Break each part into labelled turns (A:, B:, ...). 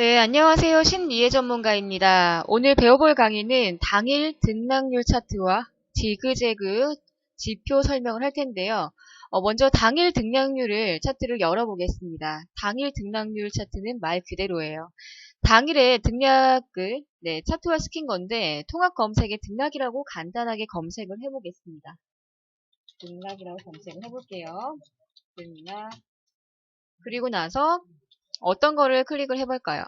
A: 네, 안녕하세요. 신리혜 전문가입니다. 오늘 배워볼 강의는 당일 등락률 차트와 지그재그 지표 설명을 할 텐데요. 어, 먼저 당일 등락률을 차트를 열어보겠습니다. 당일 등락률 차트는 말 그대로예요. 당일에 등락을 네, 차트화 시킨 건데 통합 검색에 등락이라고 간단하게 검색을 해보겠습니다. 등락이라고 검색을 해볼게요. 등락 그리고 나서 어떤 거를 클릭을 해볼까요?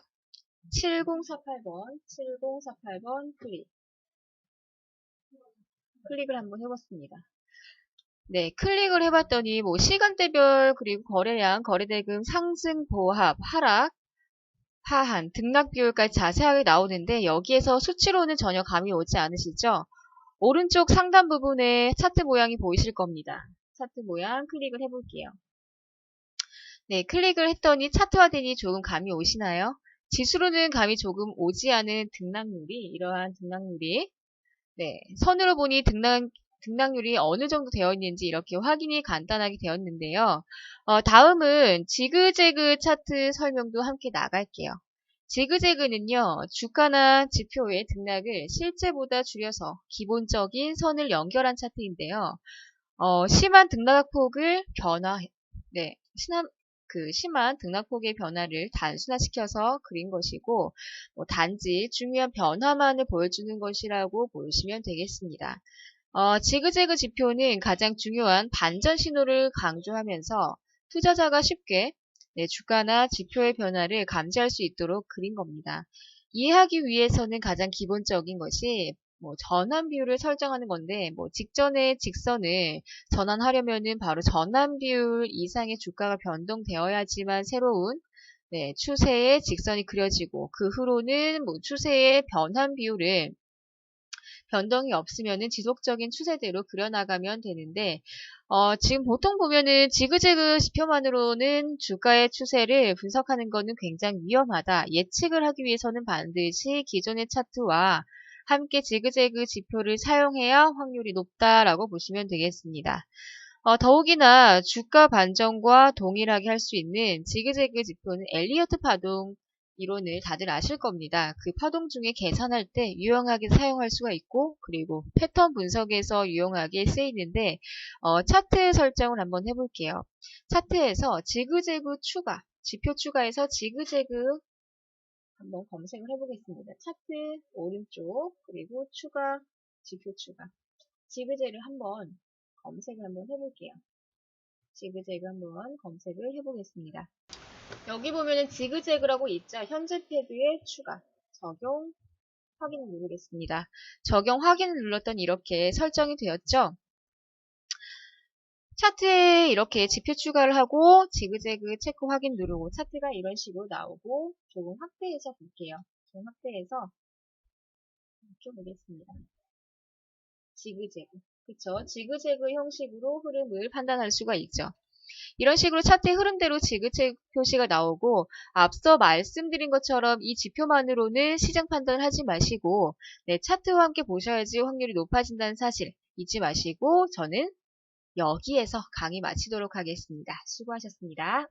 A: 7048번, 7048번 클릭. 클릭을 한번 해봤습니다. 네, 클릭을 해봤더니 뭐 시간대별 그리고 거래량, 거래대금 상승, 보합, 하락, 하한, 등락 비율까지 자세하게 나오는데 여기에서 수치로는 전혀 감이 오지 않으시죠? 오른쪽 상단 부분에 차트 모양이 보이실 겁니다. 차트 모양 클릭을 해볼게요. 네, 클릭을 했더니 차트화 되니 조금 감이 오시나요? 지수로는 감이 조금 오지 않은 등락률이 이러한 등락률이 네, 선으로 보니 등락 등락률이 어느 정도 되어 있는지 이렇게 확인이 간단하게 되었는데요. 어, 다음은 지그재그 차트 설명도 함께 나갈게요. 지그재그는요, 주가나 지표의 등락을 실제보다 줄여서 기본적인 선을 연결한 차트인데요. 어, 심한 등락폭을 변화, 네, 심한, 그 심한 등락폭의 변화를 단순화시켜서 그린 것이고 뭐 단지 중요한 변화만을 보여주는 것이라고 보시면 되겠습니다. 어, 지그재그 지표는 가장 중요한 반전 신호를 강조하면서 투자자가 쉽게 네, 주가나 지표의 변화를 감지할 수 있도록 그린 겁니다. 이해하기 위해서는 가장 기본적인 것이 뭐 전환 비율을 설정하는 건데 뭐 직전의 직선을 전환하려면은 바로 전환 비율 이상의 주가가 변동되어야지만 새로운 네, 추세의 직선이 그려지고 그 후로는 뭐 추세의 변환 비율을 변동이 없으면은 지속적인 추세대로 그려나가면 되는데 어, 지금 보통 보면은 지그재그 지표만으로는 주가의 추세를 분석하는 것은 굉장히 위험하다. 예측을 하기 위해서는 반드시 기존의 차트와 함께 지그재그 지표를 사용해야 확률이 높다라고 보시면 되겠습니다. 어, 더욱이나 주가 반전과 동일하게 할 수 있는 지그재그 지표는 엘리어트 파동 이론을 다들 아실 겁니다. 그 파동 중에 계산할 때 유용하게 사용할 수가 있고 그리고 패턴 분석에서 유용하게 쓰이는데 어, 차트 설정을 한번 해볼게요. 차트에서 지그재그 추가, 지표 추가해서 지그재그 한번 검색을 해보겠습니다. 차트 오른쪽 그리고 추가 지표 추가 지그재를 한번 검색을 한번 해볼게요. 지그재그 한번 검색을 해보겠습니다. 여기 보면은 지그재그라고 있죠. 현재 패드에 추가 적용 확인을 누르겠습니다. 적용 확인을 눌렀더니 이렇게 설정이 되었죠. 차트에 이렇게 지표 추가를 하고 지그재그 체크 확인 누르고 차트가 이런 식으로 나오고 조금 확대해서 볼게요. 조금 확대해서 좀 보겠습니다. 지그재그 그쵸 지그재그 형식으로 흐름을 판단할 수가 있죠. 이런 식으로 차트의 흐름대로 지그재그 표시가 나오고 앞서 말씀드린 것처럼 이 지표만으로는 시장 판단을 하지 마시고 네, 차트와 함께 보셔야지 확률이 높아진다는 사실 잊지 마시고 저는 여기에서 강의 마치도록 하겠습니다. 수고하셨습니다.